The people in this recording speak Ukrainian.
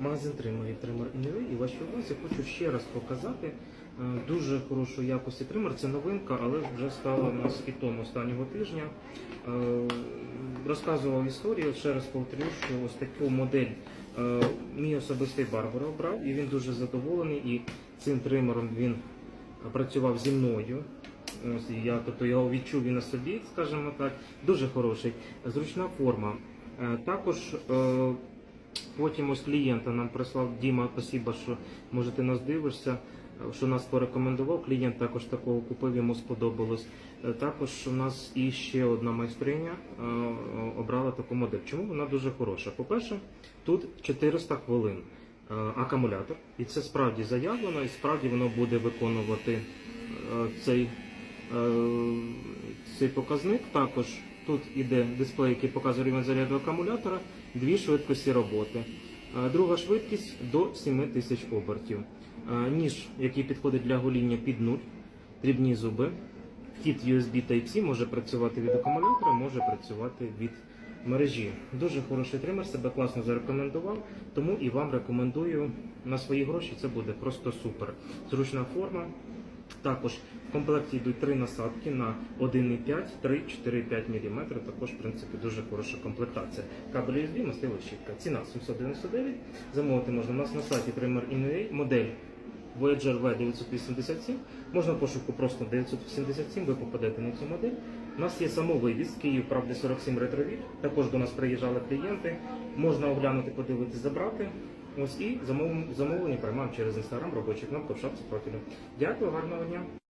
Магазин тримерів, тример Іневі. І вашій увазі хочу ще раз показати е, дуже хорошої якості тример. Це новинка, але вже стала у нас хітом останнього тижня. Е, Розказував історію, ще раз повторю, що ось таку модель е, мій особистий барбар обрав, і він дуже задоволений. І цим тримером він працював зі мною. Ось я тобто його відчув і на собі, скажімо так. Дуже хороший. Зручна форма. Е, Також е, потім ось клієнта нам прислав Діма, спасибо, що може ти нас дивишся. Що нас порекомендував, клієнт також такого купив, йому сподобалось. Е, Також у нас і ще одна майстриня е, обрала таку модель. Чому вона дуже хороша? По-перше, тут 400 хвилин е, акумулятор, і це справді заявлено, і справді воно буде виконувати цей, цей показник. Також тут іде дисплей, який показує рівень заряду акумулятора, дві швидкості роботи. Е, Друга швидкість до 7000 обертів. Е, Ніж, який підходить для гоління під нуль, дрібні зуби. Вхід USB Type-C може працювати від акумулятора, може працювати від мережі. Дуже хороший тример, себе класно зарекомендував, тому і вам рекомендую на свої гроші. Це буде просто супер. Зручна форма. Також в комплекті йдуть три насадки на 1,5, 3, 4, 5 мм. Також, в принципі, дуже хороша комплектація. Кабель USB, мастила щітка. Ціна 799. Замовити можна у нас на сайті Innovate. Модель Voyager V987. Можна пошуку просто 987, ви попадете на цю модель. У нас є самовивіз Київ, правда 47 ретровіль. Також до нас приїжджали клієнти. Можна оглянути, подивитися, забрати. Ось і замов- замовлення приймаємо через інстаграм робочий кнопку в шапці профілю. Дякую, гарного дня.